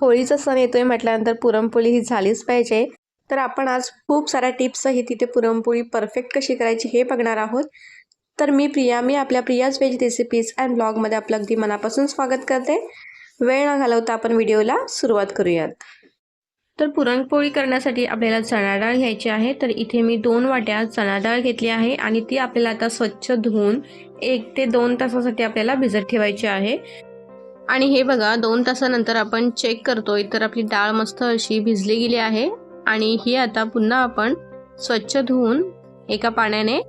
होळीचा सण येतोय म्हटल्यानंतर पुरणपोळी ही झालीच पाहिजे. तर आपण आज खूप साऱ्या टिप्सही तिथे पुरणपोळी परफेक्ट कशी करायची हे बघणार आहोत. तर मी प्रिया मी आपल्या प्रियाज व्हेज रेसिपीज अँड ब्लॉगमध्ये आपलं अगदी मनापासून स्वागत करते. वेळ न घालवता आपण व्हिडिओला सुरुवात करूयात. तर पुरणपोळी करण्यासाठी आपल्याला चणा डाळ घ्यायची आहे. तर इथे मी दोन वाट्या चणा डाळ घेतली आहे आणि ती आपल्याला आता स्वच्छ धुवून एक ते दोन तासासाठी आपल्याला भिजत ठेवायची आहे. आणि हे बघा दोन तासानंतर आपण चेक करतोय तर आपली डाळ मस्त अशी भिजली गेली आहे. आणि ही आता पुन्हा आपण स्वच्छ धुवून एका पाण्याने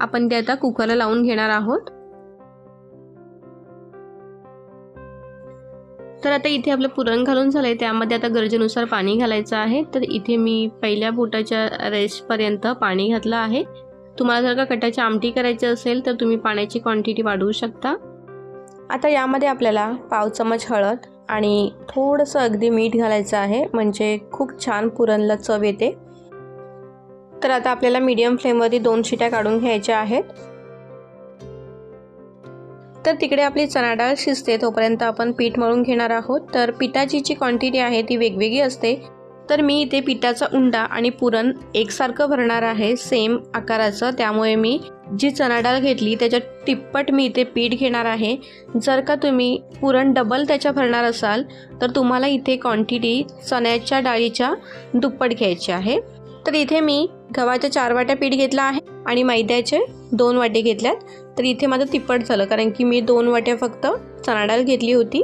आपण ते आता कुकरला लावून घेणार आहोत. तर आता इथे आपलं पुरण घालून झालंय त्यामध्ये आता गरजेनुसार पाणी घालायचं आहे. तर इथे मी पहिल्या बोटाच्या रेस्टपर्यंत पाणी घातलं आहे. तुम्हाला जर का कटाची आमटी करायची असेल तर तुम्ही पाण्याची क्वांटिटी वाढवू शकता. आता यामध्ये आपल्याला पाव चमच हळद आणि थोडंसं अगदी मीठ घालायचं आहे म्हणजे खूप छान पुरणला चव येते. तर आता आपल्याला मीडियम फ्लेमवरती दोन शिट्या काढून घ्यायच्या आहेत. तर तिकडे आपली चणा डाळ शिजते तोपर्यंत आपण पीठ मळून घेणार आहोत. तर पिठाची जी क्वांटिटी आहे ती वेगवेगळी असते. तर मी इथे पिठाचा उंडा आणि पुरण एकसारखं भरणार आहे सेम आकाराचं. त्यामुळे मी जी चणा डाळ घेतली त्याच्या तिप्पट मी इथे पीठ घेणार आहे. जर का तुम्ही पुरण डबल त्याच्या भरणार असाल तर तुम्हाला इथे क्वांटिटी चण्याच्या डाळीच्या दुप्पट घ्यायची आहे. तर इथे मी गव्हाच्या चार वाट्या पीठ घेतला आहे आणि मैद्याचे दोन वाटे घेतल्यात. तर इथे माझं तिप्पट झालं कारण की मी दोन वाट्या फक्त चणा डाळ घेतली होती.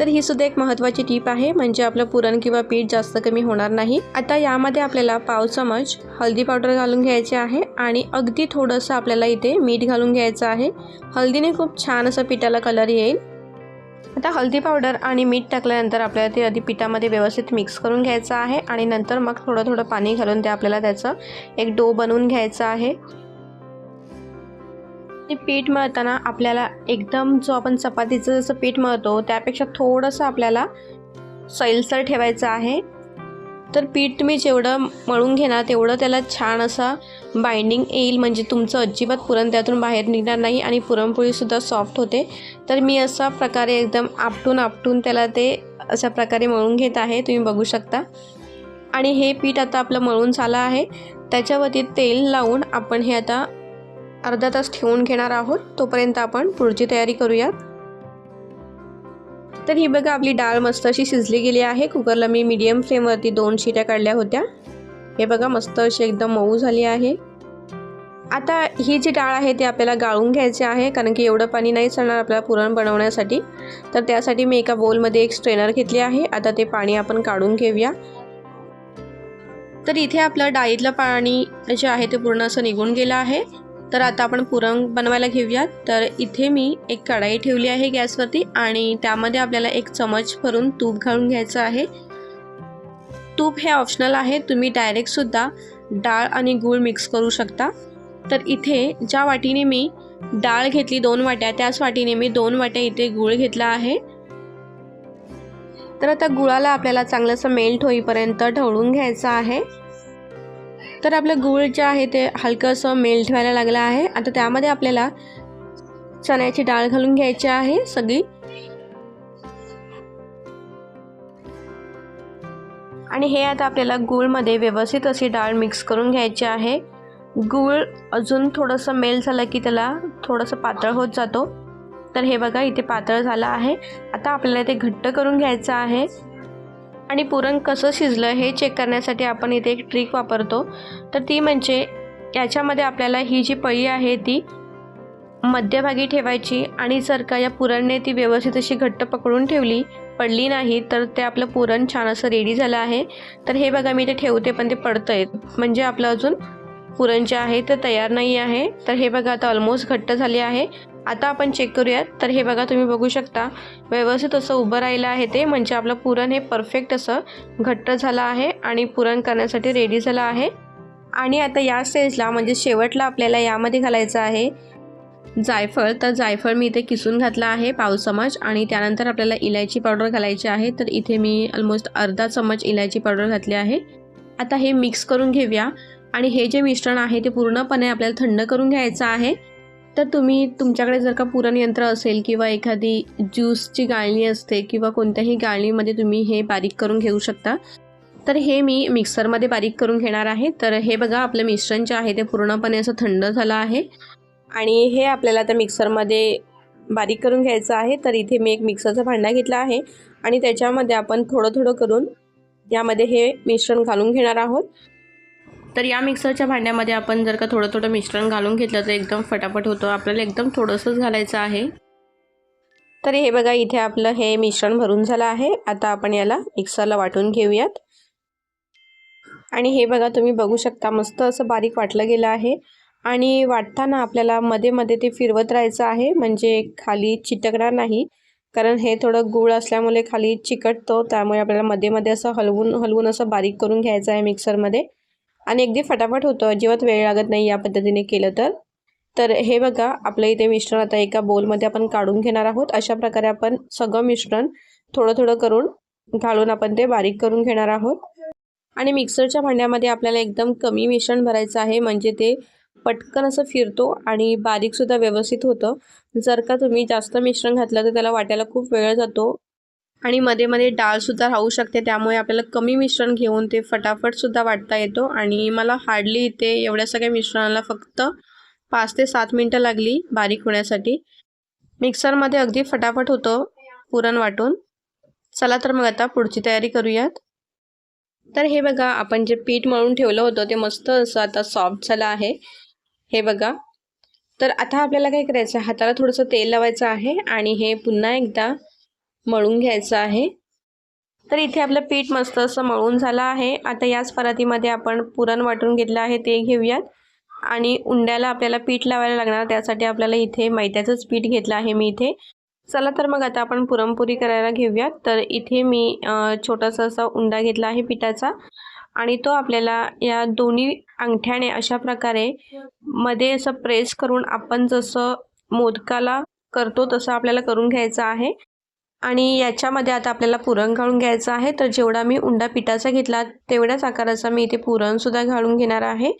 तर ही सुद्धा एक महत्त्वाची टीप आहे म्हणजे आपलं पुरण किंवा पीठ जास्त कमी होणार नाही. आता यामध्ये आपल्याला पाव चमच हळदी पावडर घालून घ्यायचे आहे आणि अगदी थोडंसं आपल्याला इथे मीठ घालून घ्यायचं आहे. हळदीने खूप छान असं पिठाला कलर येईल. आता हळदी पावडर आणि मीठ टाकल्यानंतर आपल्याला ते आधी पिठामध्ये व्यवस्थित मिक्स करून घ्यायचं आहे आणि नंतर मग थोडं थोडं पाणी घालून ते आपल्याला त्याचं एक डो बनवून घ्यायचं आहे. ते पीठ मळताना आपल्याला एकदम जो आपण चपातीचं जसं पीठ मळतो त्यापेक्षा थोडंसं आपल्याला सैलसर ठेवायचं आहे. तर पीठ तुम्ही जेवढं मळून घेणार तेवढं त्याला छान असा बाइंडिंग येईल. म्हणजे तुमचं अजिबात पुरण त्यातून बाहेर निघणार नाही आणि पुरणपोळीसुद्धा सॉफ्ट होते. तर मी असा प्रकारे एकदम आपटून आपटून त्याला ते अशा प्रकारे मळून घेत आहे. तुम्ही बघू शकता. आणि हे पीठ आता आपलं मळून झालं आहे. त्याच्यावरती तेल लावून आपण हे आता अर्धा तास ठेवून घेणार आहोत तोपर्यंत आपण पुढची तयारी करूयात. तर ही बघा आपली डाळ मस्त अशी शिजली गेली आहे. कुकरला मी मीडियम फ्लेमवरती दोन शिट्या काढल्या होत्या. हे बघा मस्त अशी एकदम मऊ झाली आहे. आता ही जी डाळ आहे ती आपल्याला गाळून घ्यायची आहे कारण की एवढं पाणी नाही चालणार आपल्याला पुरण बनवण्यासाठी. तर त्यासाठी मी एका बोलमध्ये एक स्ट्रेनर घेतली आहे. आता ते पाणी आपण काढून घेऊया. तर इथे आपलं डाळीतलं पाणी जे आहे ते पूर्ण असं निघून गेलं आहे. तर आता आपण पुरण बनवायला घेऊयात. तर इथे मी एक कढाई ठेवली आहे गॅसवरती आणि त्यामध्ये आपल्याला एक चमच भरून तूप घालून घ्यायचं आहे. तूप हे ऑप्शनल आहे तुम्ही डायरेक्टसुद्धा डाळ आणि गूळ मिक्स करू शकता. तर इथे ज्या वाटीने मी डाळ घेतली दोन वाट्या त्याच वाटीने मी दोन वाट्या इथे गूळ घेतला आहे. तर आता गुळाला आपल्याला चांगलंसं मेल्ट होईपर्यंत ढवळून घ्यायचं आहे. तर आपलं गूळ जे आहे ते हलकंसं मेल्ट व्हायला लागलं आहे. आता त्यामध्ये आपल्याला चण्याची डाळ घालून घ्यायची आहे सगळी. आणि हे आता आपल्याला गूळमध्ये व्यवस्थित अशी डाळ मिक्स करून घ्यायची आहे. गूळ अजून थोडंसं मेल झालं की त्याला थोडंसं पातळ होत जातो. तर हे बघा इथे पातळ झालं आहे. आता आपल्याला ते घट्ट करून घ्यायचं आहे. आणि पुरण कसं शिजलं हे चेक करण्यासाठी आपण इथे एक ट्रिक वापरतो. तर ती म्हणजे याच्यामध्ये आपल्याला ही जी पळी आहे ती मध्यभागी ठेवायची आणि जर का या पुरणने ती व्यवस्थित अशी घट्ट पकडून ठेवली पडली नाही तर ते आपलं पुरण छान असं रेडी झालं आहे. तर हे बघा मी ते ठेवते पण ते पडतं आहे म्हणजे आपलं अजून पुरण जे आहे ते तयार नाही आहे. तर हे बघा आता ऑलमोस्ट घट्ट झाले आहे. आता आपण चेक करूयात. तर हे बघा तुम्ही बघू शकता. व्यवस्थित असं उभं राहिलं आहे ते. म्हणजे आपलं पुरण हे परफेक्ट असं घट्ट झालं आहे आणि पुरण करण्यासाठी रेडी झालं आहे. आणि आता या स्टेजला म्हणजे शेवटला आपल्याला यामध्ये घालायचं आहे जायफळ. तर जायफळ मी इथे किसून घातला आहे पाव चमच आणि त्यानंतर आपल्याला इलायची पावडर घालायची आहे. तर इथे मी ऑलमोस्ट अर्धा चमच इलायची पावडर घातली आहे. आता हे मिक्स करून घेऊया. आणि हे जे मिश्रण आहे ते पूर्णपणे आपल्याला थंड करून घ्यायचं आहे. तर तुम्ही तुमच्याकडे जर का पुरण यंत्र असेल किंवा एखादी ज्यूसची गाळणी असते किंवा कोणत्याही गाळणीमध्ये तुम्ही हे बारीक करून घेऊ शकता. तर हे मी मिक्सरमध्ये बारीक करून घेणार आहे. तर हे बघा आपलं मिश्रण जे आहे ते पूर्णपणे असं थंड झालं आहे. आणि हे आपल्याला त्या मिक्सरमध्ये बारीक करून घ्यायचं आहे. तर इथे मी एक मिक्सरचा भांडा घेतला आहे. आणि त्याच्यामध्ये आपण थोडं थोडं करून यामध्ये हे मिश्रण घालून घेणार आहोत. तर या मिक्सरच्या भांड्यामध्ये आपण जर का थोडं थोडं मिश्रण घालून घेतलं तर एकदम फटाफट होतं. आपल्याला एकदम थोडंसंच घालायचं आहे. तर हे बघा इथे आपलं हे मिश्रण भरून झालं आहे. आता आपण याला मिक्सरला वाटून घेऊयात. आणि हे बघा तुम्ही बघू शकता मस्त असं बारीक वाटलं गेलं आहे. आणि वाटताना आपल्याला मध्ये मध्ये ते फिरवत राहायचं आहे. म्हणजे खाली चिटकणार नाही. कारण हे थोडं गूळ असल्यामुळे खाली चिकटतो. त्यामुळे आपल्याला मध्ये मध्ये असं हलवून हलवून असं बारीक करून घ्यायचं आहे मिक्सरमध्ये. आणि अगदी फटाफट होतं. अजिबात वेळ लागत नाही या पद्धतीने केलं तर. तर हे बघा आपलं इथे मिश्रण आता एका बोलमध्ये आपण काढून घेणार आहोत. अशा प्रकारे आपण सगळं मिश्रण थोडं थोडं करून घालून आपण ते बारीक करून घेणार आहोत. आणि मिक्सरच्या भांड्यामध्ये आपल्याला एकदम कमी मिश्रण भरायचं आहे. म्हणजे ते पटकन असं फिरतो आणि बारीकसुद्धा व्यवस्थित होतं. जर का तुम्ही जास्त मिश्रण घातलं तर त्याला वाटायला खूप वेळ जातो. आणि मध्ये मध्ये डाळसुद्धा राहू शकते त्यामुळे आपल्याला कमी मिश्रण घेऊन ते फटाफटसुद्धा वाटता येतो. आणि मला हार्डली इथे एवढ्या सगळ्या मिश्रणाला फक्त पाच ते सात मिनटं लागली बारीक होण्यासाठी. मिक्सरमध्ये अगदी फटाफट होतं पुरण वाटून. चला तर मग आता पुढची तयारी करूयात. तर हे बघा आपण जे पीठ मळून ठेवलं होतं ते मस्त असं आता सॉफ्ट झालं आहे. हे बघा. तर आता आपल्याला काय करायचं हाताला थोडंसं तेल लावायचं आहे आणि हे पुन्हा एकदा मळून घ्यायचं आहे. तर इथे आपलं पीठ मस्त असं मळून झालं आहे. आता याच परातीमध्ये आपण पुरण वाटून घेतलं आहे ते घेऊयात. आणि उंड्याला आपल्याला पीठ लावायला लागणार त्यासाठी आपल्याला इथे मैद्याचंच पीठ घेतलं आहे मी इथे. चला तर मग आता आपण पुरणपोळी करायला घेऊयात. तर इथे मी छोटासा असा उंडा घेतला आहे पिठाचा. आणि तो आपल्याला या दोन्ही अंगठ्याने अशा प्रकारे मध्ये असं प्रेस करून आपण जसं मोदकाला करतो तसं आपल्याला करून घ्यायचं आहे. आणि याच्यामध्ये आता आपल्याला पुरण घालून घ्यायचं आहे. तर जेवढा मी उंडा पिठाचा घेतला तेवढ्याच आकाराचा मी इथे पुरणसुद्धा घालून घेणार आहे.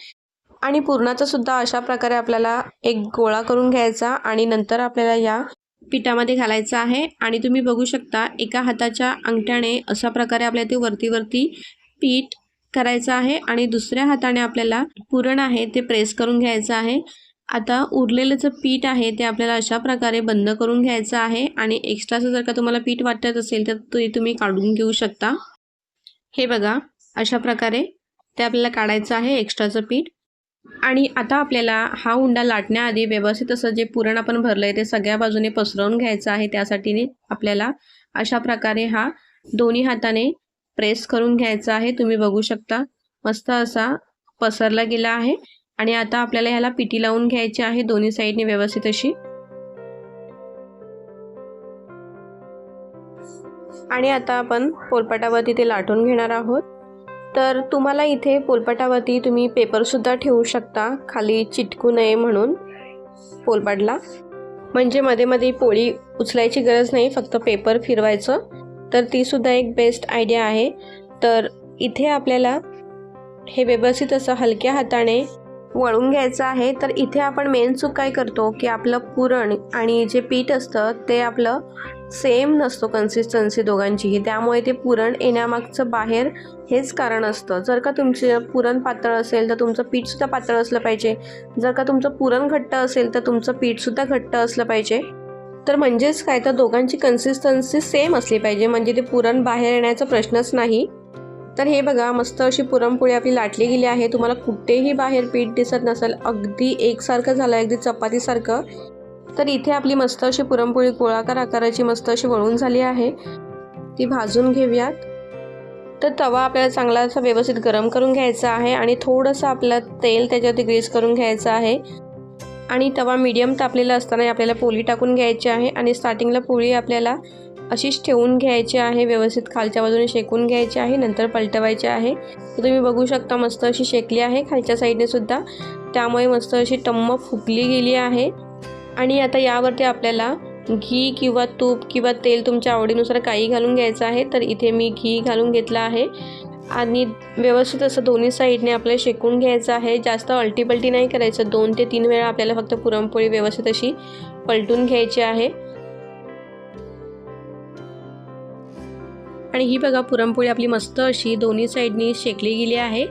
आणि पुरणाचा सुद्धा अशा प्रकारे आपल्याला एक गोळा करून घ्यायचा आणि नंतर आपल्याला या पिठामध्ये घालायचं आहे. आणि तुम्ही बघू शकता एका हाताच्या अंगठ्याने अशा प्रकारे आपल्या ते वरती वरती पीठ करायचं आहे. आणि दुसऱ्या हाताने आपल्याला पुरण आहे ते प्रेस करून घ्यायचं आहे. आता उरलेलं जे पीठ आहे ते आपल्याला अशा प्रकारे बंद करून घ्यायचं आहे आणि एक्स्ट्राचं जर का तुम्हाला पीठ वाटत असेल तर ते तुम्ही काढून घेऊ शकता. हे बघा अशा प्रकारे ते आपल्याला काढायचं आहे एक्स्ट्राचं पीठ. आणि आता आपल्याला हा उंडा लाटण्याआधी व्यवस्थित असं जे पुरण आपण भरलं आहे ते सगळ्या बाजूने पसरवून घ्यायचं आहे. त्यासाठी आपल्याला अशा प्रकारे हा दोन्ही हाताने प्रेस करून घ्यायचा आहे. तुम्ही बघू शकता मस्त असा पसरला गेला आहे. आणि आता आपल्याला ह्याला पिटी लावून घ्यायची आहे दोन्ही साईडने व्यवस्थित अशी. आणि आता आपण पोलपाटावरती ते लाटून घेणार आहोत. तर तुम्हाला इथे पोलपाटावरती तुम्ही पेपरसुद्धा ठेवू शकता. खाली चिटकू नये म्हणून पोलपाटला म्हणजे मध्ये मध्ये पोळी उचलायची गरज नाही फक्त पेपर फिरवायचं. तर तीसुद्धा एक बेस्ट आयडिया आहे. तर इथे आपल्याला हे व्यवस्थित असं हलक्या हाताने वळून घ्यायचं आहे तर इथे आपण मेन चूक काय करतो? की आपलं पुरण आणि जे पीठ असतं ते आपलं सेम नसतो कन्सिस्टन्सी दोघांचीही. त्यामुळे ते पुरण येण्यामागचं बाहेर हेच कारण असतं. जर का तुमचे पुरण पातळ असेल तर तुमचं पीठसुद्धा पातळ असलं पाहिजे. जर का तुमचं पुरण घट्ट असेल तर तुमचं पीठसुद्धा घट्ट असलं पाहिजे. तर म्हणजेच काय? तर दोघांची कन्सिस्टन्सी सेम असली पाहिजे. म्हणजे ते पुरण बाहेर येण्याचा प्रश्नच नाही. तर हे बघा मस्त अशी पुरणपोळी आपली लाटली गेली आहे. तुम्हाला कुठेही बाहेर पीठ दिसत नसेल अगदी एकसारखं झालं अगदी चपातीसारखं. तर इथे आपली मस्त अशी पुरणपोळी गोळाकार आकाराची मस्त अशी वळून झाली आहे. ती भाजून घेऊयात. तर तवा आपल्याला चांगला असा व्यवस्थित गरम करून घ्यायचा आहे आणि थोडंसं आपलं तेल त्याच्यावरती ग्रीस करून घ्यायचं आहे. आणि तवा मीडियम तापलेला असताना आपल्याला पोळी टाकून घ्यायची आहे आणि स्टार्टिंगला पोळी आपल्याला अशीच ठेवून घ्यायची आहे व्यवस्थित खालच्या बाजूने शेकून घ्यायची आहे नंतर पलटवायची आहे. तर तुम्ही बघू शकता मस्त अशी शेकली आहे खालच्या साईडने सुद्धा. त्यामुळे मस्त अशी टम्म फुगली गेली आहे. आणि आता यावरती आपल्याला घी किंवा तूप किंवा तेल तुमच्या आवडीनुसार काही घालून घ्यायचं आहे. तर इथे मी घी घालून घेतलं आहे. आणि व्यवस्थित असं दोन्ही साईडने आपल्याला शेकून घ्यायचं आहे. जास्त अल्टीपल्टी नाही करायचं. दोन ते तीन वेळा आपल्याला फक्त पुरणपोळी व्यवस्थित अशी पलटून घ्यायची आहे. आणि ही बघा पुरणपोळी आपली मस्त अशी दोन्ही साईडनी शेकली गेली आहे.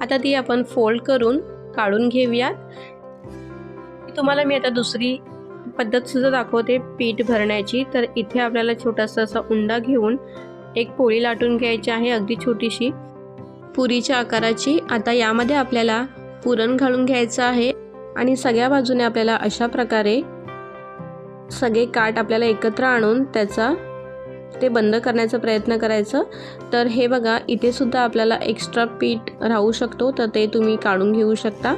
आता ती आपण फोल्ड करून काढून घेऊयात. तुम्हाला मी आता दुसरी पद्धतसुद्धा दाखवते पीठ भरण्याची. तर इथे आपल्याला छोटासा असा उंडा घेऊन एक पोळी लाटून घ्यायची आहे अगदी छोटीशी. पुरीच्या आकाराची. आता यामध्ये आपल्याला पुरण घालून घ्यायचं आहे. आणि सगळ्या बाजूने आपल्याला अशा प्रकारे सगळे काठ आपल्याला एकत्र आणून त्याचा ते बंद करण्याचा प्रयत्न करायचं. तर हे बघा इथे सुद्धा आपल्याला एक्स्ट्रा पीठ राहू शकतो तर ते तुम्ही काढून घेऊ शकता.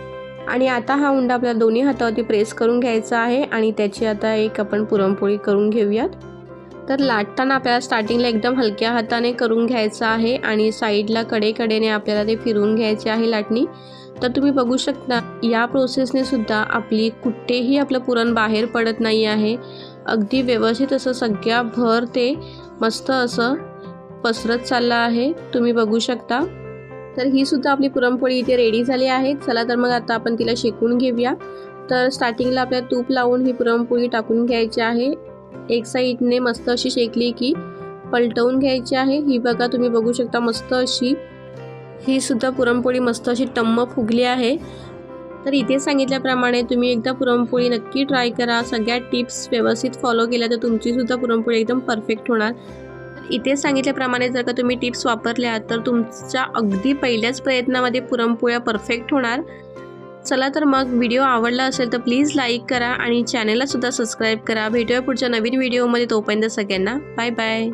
आणि आता हा उंडा आपल्या दोन्ही हातावरती प्रेस करून घ्यायचा आहे आणि त्याची आता एक आपण पुरणपोळी करून घेऊयात. तर लाटताना आपल्याला स्टार्टिंगला एकदम हलक्या हाताने करून घ्यायचं आहे आणि साईडला कडेकडेने आपल्याला ते फिरून घ्यायचे आहे लाटणी. तर तुम्ही बघू शकता या प्रोसेसने सुद्धा आपली कुठेही आपलं पुरण बाहेर पडत नाही आहे. अगदी व्यवस्थित असं सगळ्या भर ते मस्त असं पसरत चाललं आहे. तुम्ही बघू शकता. तर ही सुद्धा आपली पुरणपोळी इथे रेडी झाली आहे. चला तर मग आता आपण तिला शेकून घेऊया. तर स्टार्टिंगला आपल्या तूप लावून ही पुरणपोळी टाकून घ्यायची आहे. एक साईडने मस्त अशी शेकली की पलटवून घ्यायची आहे. ही बघा तुम्ही बघू शकता मस्त अशी. ही सुद्धा पुरणपोळी मस्त अशी टम्म फुगली आहे. तर इथे सांगितल्याप्रमाणे तुम्ही एकदा पुरणपोळी नक्की ट्राय करा. सगळ्या टिप्स व्यवस्थित फॉलो केल्या तर तुमचीसुद्धा पुरणपोळी एकदम परफेक्ट होणार. इथे सांगितल्याप्रमाणे जर का तुम्ही टिप्स वापरल्या तर तुमच्या अगदी पहिल्याच प्रयत्नामध्ये पुरणपोळ्या परफेक्ट होणार. चला तर मग व्हिडिओ आवडला असेल तर प्लीज लाईक करा आणि चॅनललासुद्धा सबस्क्राईब करा. भेटूया पुढच्या नवीन व्हिडिओमध्ये तोपर्यंत सगळ्यांना बाय बाय